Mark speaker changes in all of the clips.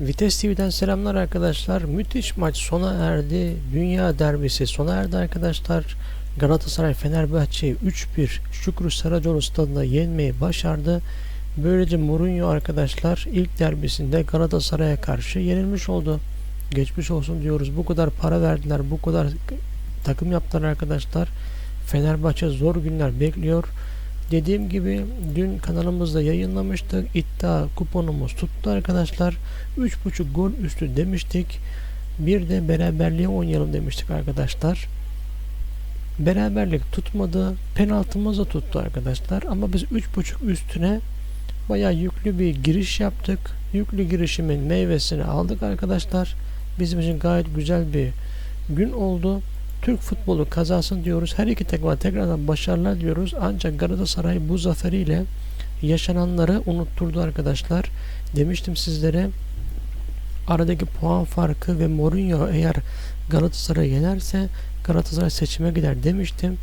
Speaker 1: Vites TV'den selamlar arkadaşlar. Müthiş maç sona erdi. Dünya derbisi sona erdi arkadaşlar. Galatasaray Fenerbahçe'yi 3-1 Şükrü Saracoğlu stadında yenmeyi başardı. Böylece Mourinho arkadaşlar ilk derbisinde Galatasaray'a karşı yenilmiş oldu. Geçmiş olsun diyoruz. Bu kadar para verdiler. Bu kadar takım yaptılar arkadaşlar. Fenerbahçe zor günler bekliyor. Dediğim gibi dün kanalımızda yayınlamıştık. İddia kuponumuz tuttu arkadaşlar. 3.5 gol üstü demiştik. Bir de beraberliğe oynayalım demiştik arkadaşlar. Beraberlik tutmadı. Penaltımız da tuttu arkadaşlar. Ama biz 3.5 üstüne bayağı yüklü bir giriş yaptık. Yüklü girişimin meyvesini aldık arkadaşlar. Bizim için gayet güzel bir gün oldu. Türk futbolu kazansın diyoruz. Her iki takıma tekrardan başarılar diyoruz. Ancak Galatasaray bu zaferiyle yaşananları unutturdu arkadaşlar. Demiştim sizlere aradaki puan farkı ve Mourinho eğer Galatasaray'ı yenerse Galatasaray seçime gider demiştim.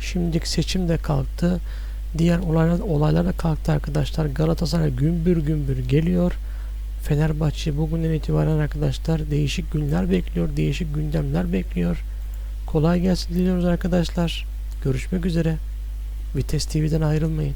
Speaker 1: Şimdiki seçim de kalktı. Diğer olaylar, olaylar da kalktı arkadaşlar. Galatasaray gümbür gümbür geliyor. Fenerbahçe bugünden itibaren arkadaşlar değişik günler bekliyor. Değişik gündemler bekliyor. Kolay gelsin diliyoruz arkadaşlar. Görüşmek üzere. Vites TV'den ayrılmayın.